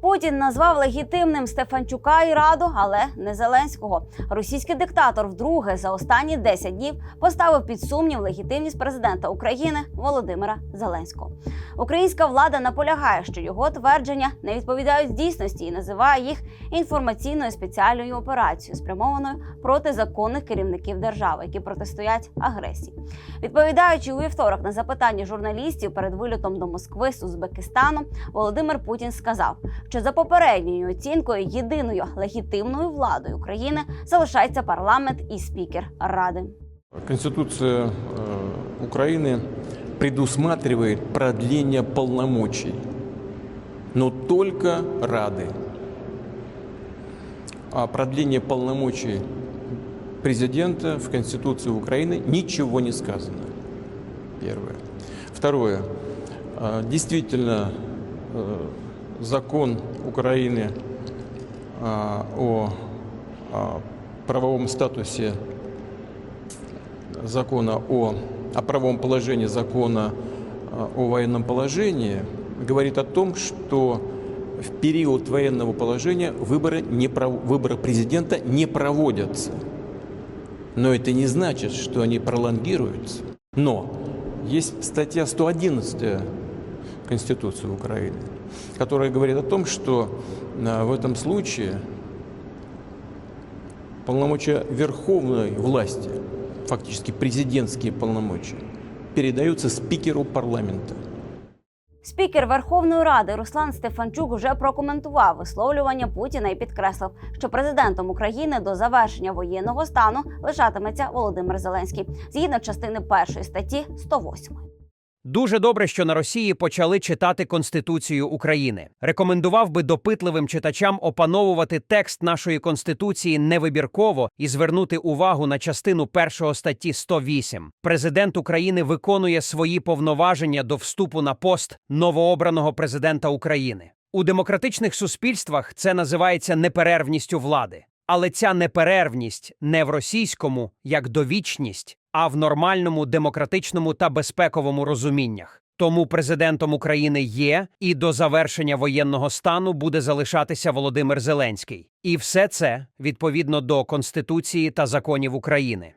Путін назвав легітимним Стефанчука і Раду, але не Зеленського. Російський диктатор вдруге за останні 10 днів поставив під сумнів легітимність президента України Володимира Зеленського. Українська влада наполягає, що його твердження не відповідають дійсності і називає їх інформаційною спеціальною операцією, спрямованою проти законних керівників держави, які протистоять агресії. Відповідаючи у вівторок на запитання журналістів перед вильотом до Москви з Узбекистану, Володимир Путін сказав, що за попередньою оцінкою єдиною легітимною владою України залишається парламент і спікер Ради. Конституция э, Украины предусматривает продление полномочий, но только Рады. А продление полномочий президента в Конституции Украины ничего не сказано. Первое. Второе. А, Действительно, э, закон Украины а, о а, правовом статусе закона о, о правовом положении закона а, о военном положении говорит о том, что в период военного положения выборы, не выборы президента не проводятся. Но это не значит, что они пролонгируются. Но есть статья 111 Конституции Украины, которая говорит о том, что в этом случае полномочия верховной власти, фактически президентские полномочия, передаются спикеру парламента. Спікер Верховної Ради Руслан Стефанчук вже прокоментував висловлювання Путіна і підкреслив, що президентом України до завершення воєнного стану лишатиметься Володимир Зеленський згідно частини першої статті 108. Дуже добре, що на Росії почали читати Конституцію України. Рекомендував би допитливим читачам опановувати текст нашої конституції невибірково і звернути увагу на частину першого статті 108. Президент України виконує свої повноваження до вступу на пост новообраного президента України. У демократичних суспільствах це називається неперервністю влади. Але ця неперервність не в російському як довічність, а в нормальному демократичному та безпековому розуміннях. Тому президентом України є і до завершення воєнного стану буде залишатися Володимир Зеленський. І все це відповідно до Конституції та законів України.